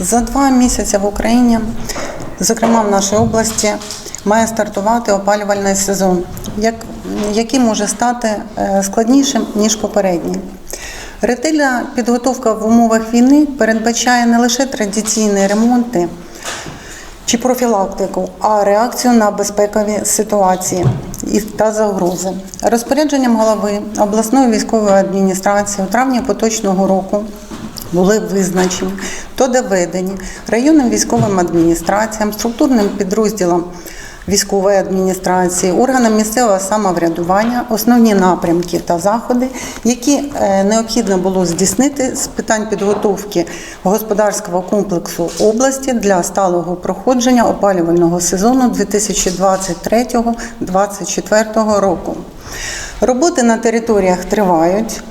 За два місяці в Україні, зокрема в нашій області, має стартувати опалювальний сезон, який може стати е, складнішим ніж попередній. Ретельна підготовка в умовах війни передбачає не лише традиційні ремонти чи профілактику, а реакцію на безпекові ситуації та загрози. Розпорядженням голови обласної військової адміністрації у травні поточного року були визначені та доведені районним військовим адміністраціям, структурним підрозділам військової адміністрації, органам місцевого самоврядування, основні напрямки та заходи, які е, необхідно було здійснити з питань підготовки господарського комплексу області для сталого проходження опалювального сезону 2023-2024 року. Роботи на територіях тривають.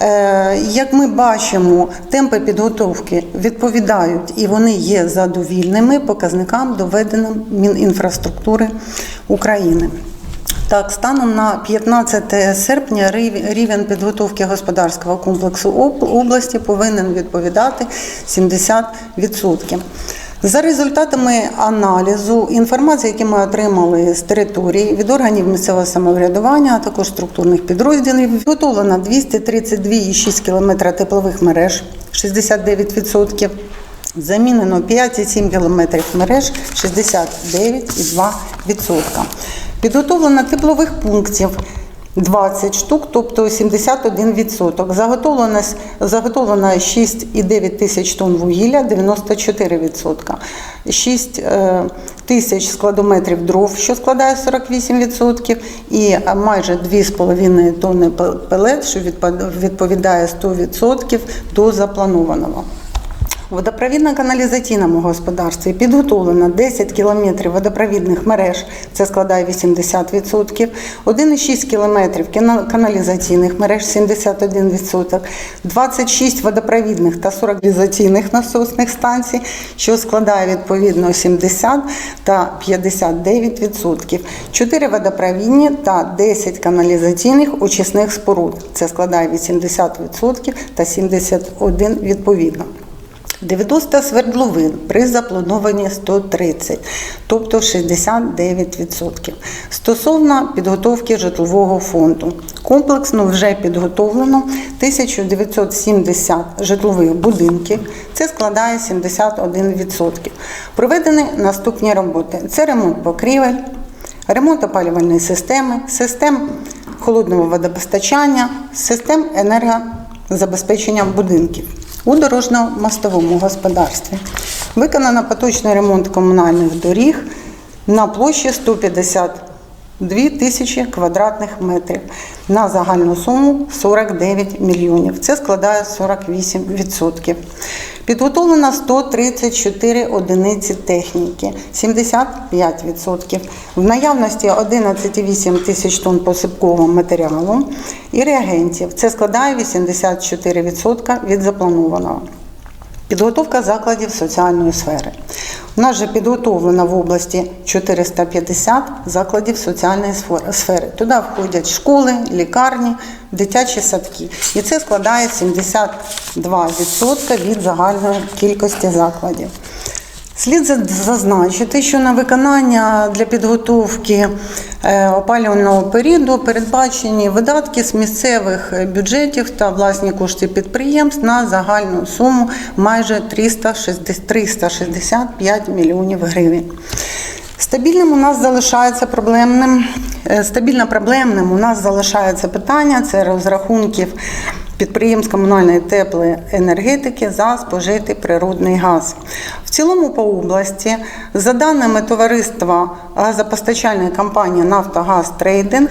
Е, Як ми бачимо, темпи підготовки відповідають і вони є задовільними показникам доведеним Мінінфраструктури України. Так, станом на 15 серпня рів- рівень підготовки господарського комплексу об- області повинен відповідати 70%. За результатами аналізу інформації, які ми отримали з території від органів місцевого самоврядування, а також структурних підрозділів, підготовлено 232,6 км теплових мереж, 69%. Замінено 5,7 км мереж 69,2%. Підготовлено теплових пунктів 20 штук, тобто 71%. Заготовлено, заготовлено 6,9 тисяч тонн вугілля, 94%. 6 е, тисяч складометрів дров, що складає 48%, і майже 2,5 тонни пелет, що відповідає 100% до запланованого. У водопровідно-каналізаційному господарстві підготовлено 10 кілометрів водопровідних мереж, це складає 80%, 1,6 кілометрів каналізаційних мереж 71%, 26 водопровідних та 40 каналізаційних насосних станцій, що складає відповідно 70 та 59%, 4 водопровідні та 10 каналізаційних очисних споруд, це складає 80% та 71% відповідно. 90 свердловин при заплановані 130, тобто 69%. Стосовно підготовки житлового фонду. Комплексно вже підготовлено 1970 житлових будинків, це складає 71%. Проведені наступні роботи: це ремонт покрівель, ремонт опалювальної системи, систем холодного водопостачання, систем енергозабезпечення будинків. У дорожньо-мостовому господарстві виконано поточний ремонт комунальних доріг на площі 152 тисячі квадратних метрів на загальну суму 49 мільйонів. Це складає 48%. Підготовлено 134 одиниці техніки, 75%. В наявності 11,8 тисяч тонн посипкового матеріалу і реагентів. Це складає 84% від запланованого. Підготовка закладів соціальної сфери. У нас же підготовлено в області 450 закладів соціальної сфер- сфери. Туди входять школи, лікарні, дитячі садки. І це складає 72% від загальної кількості закладів. Слід зазначити, що на виконання для підготовки е, опалювального періоду передбачені видатки з місцевих бюджетів та власні кошти підприємств на загальну суму майже 360 365 мільйонів гривень. Стабільним у нас залишається проблемним. е, Стабільно проблемним у нас залишається питання це розрахунків підприємств комунальної теплої енергетики за спожитий природний газ. В цілому по області, за даними товариства газопостачальної компанії Нафтогаз Трейдинг,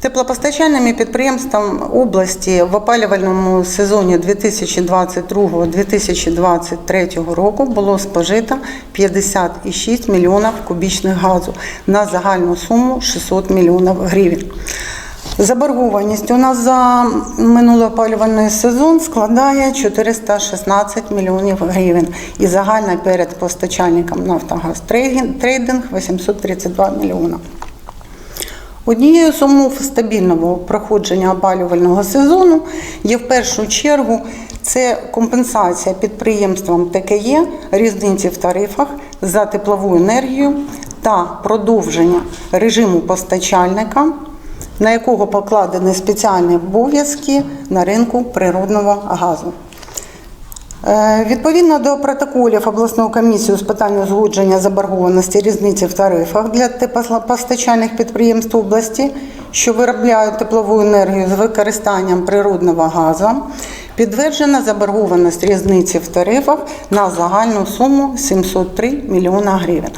Теплопостачальними підприємствам області в опалювальному сезоні 2022-2023 року було спожито 56 мільйонів кубічних газу на загальну суму 600 мільйонів гривень. Заборгованість у нас за минулий опалювальний сезон складає 416 мільйонів гривень і загальна перед постачальником Нафтогаз Трейдинг 832 мільйона. Однією з умов стабільного проходження опалювального сезону є в першу чергу це компенсація підприємствам ТКЄ різниці в тарифах за теплову енергію та продовження режиму постачальника, на якого покладені спеціальні обов'язки на ринку природного газу. Е, Відповідно до протоколів обласної комісії з питань узгодження заборгованості різниці в тарифах для теплопостачальних підприємств області, що виробляють теплову енергію з використанням природного газу, підтверджена заборгованість різниці в тарифах на загальну суму 703 мільйона гривень.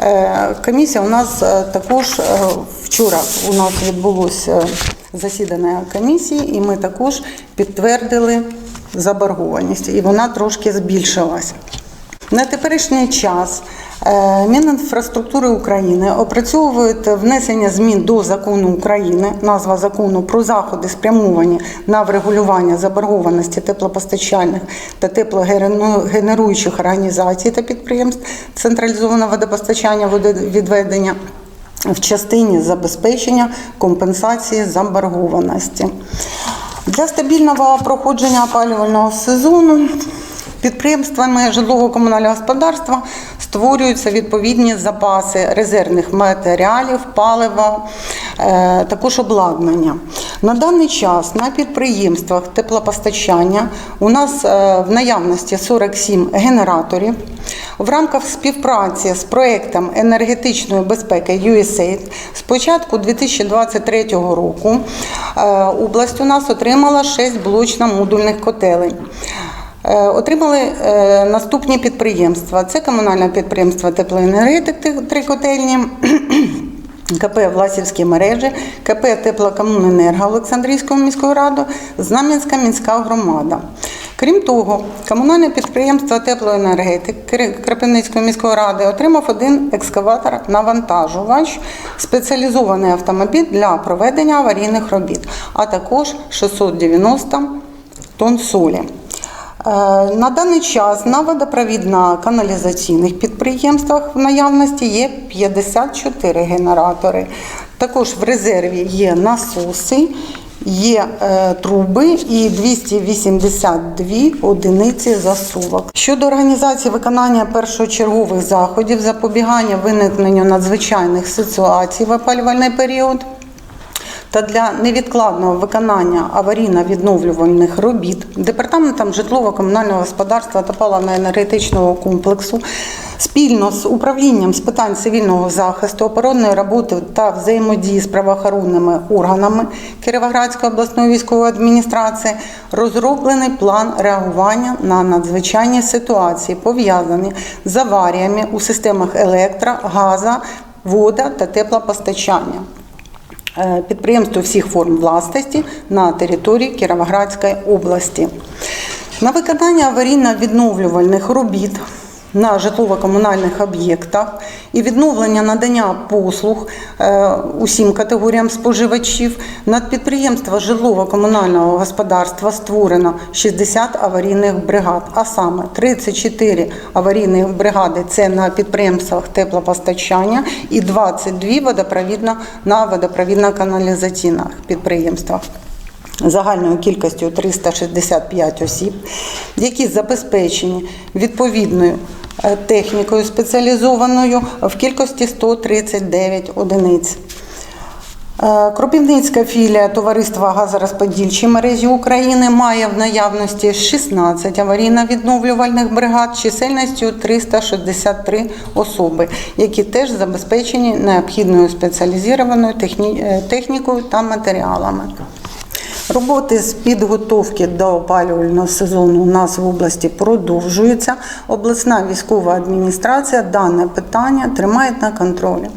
Е, Комісія у нас е, також е, вчора у нас відбулося засідання комісії, і ми також підтвердили заборгованість, і вона трошки збільшилася. На теперішній час Мінінфраструктури України опрацьовує внесення змін до закону України, назва закону про заходи спрямовані на врегулювання заборгованості теплопостачальних та теплогенеруючих організацій та підприємств централізованого водопостачання водовідведення в частині забезпечення компенсації заборгованості. Для стабільного проходження опалювального сезону підприємствами житлово-комунального господарства створюються відповідні запаси резервних матеріалів, палива, е, також обладнання. На даний час на підприємствах теплопостачання у нас е, в наявності 47 генераторів. В рамках співпраці з проектом енергетичної безпеки USAID з початку 2023 року е, область у нас отримала 6 блочно-модульних котелень. Е, Отримали е, наступні підприємства: це комунальне підприємство теплоенергетики три котельні. КП Власівські мережі, КП Теплокомуненерго Олександрійської міської ради, Знам'янська міська громада. Крім того, комунальне підприємство теплоенергетики Кропивницької міської ради отримав один екскаватор навантажувач, спеціалізований автомобіль для проведення аварійних робіт, а також 690 тонн солі. Е, На даний час на водопровідно-каналізаційних підприємствах в наявності є 54 генератори. Також в резерві є насоси, є е, труби і 282 одиниці засувок. Щодо організації виконання першочергових заходів запобігання виникненню надзвичайних ситуацій в опалювальний період та для невідкладного виконання аварійно-відновлювальних робіт департаментом житлово-комунального господарства та паливно-енергетичного комплексу спільно з управлінням з питань цивільного захисту, оборонної роботи та взаємодії з правоохоронними органами Кіровоградської обласної військової адміністрації розроблений план реагування на надзвичайні ситуації, пов'язані з аваріями у системах електро, газа, вода та теплопостачання підприємств всіх форм власності на території Кіровоградської області. На виконання аварійно-відновлювальних робіт на житлово-комунальних об'єктах і відновлення надання послуг е, усім категоріям споживачів. Над підприємства житлово-комунального господарства створено 60 аварійних бригад, а саме 34 аварійних бригади це на підприємствах теплопостачання і 22 водопровідно на водопровідно-каналізаційних підприємствах. Загальною кількістю 365 осіб, які забезпечені відповідною технікою спеціалізованою в кількості 139 одиниць. Е, Кропивницька філія Товариства газорозподільчі мережі України має в наявності 16 аварійно-відновлювальних бригад чисельністю 363 особи, які теж забезпечені необхідною спеціалізованою е, технікою та матеріалами. Роботи з підготовки до опалювального сезону у нас в області продовжуються. Обласна військова адміністрація дане питання тримає на контролі.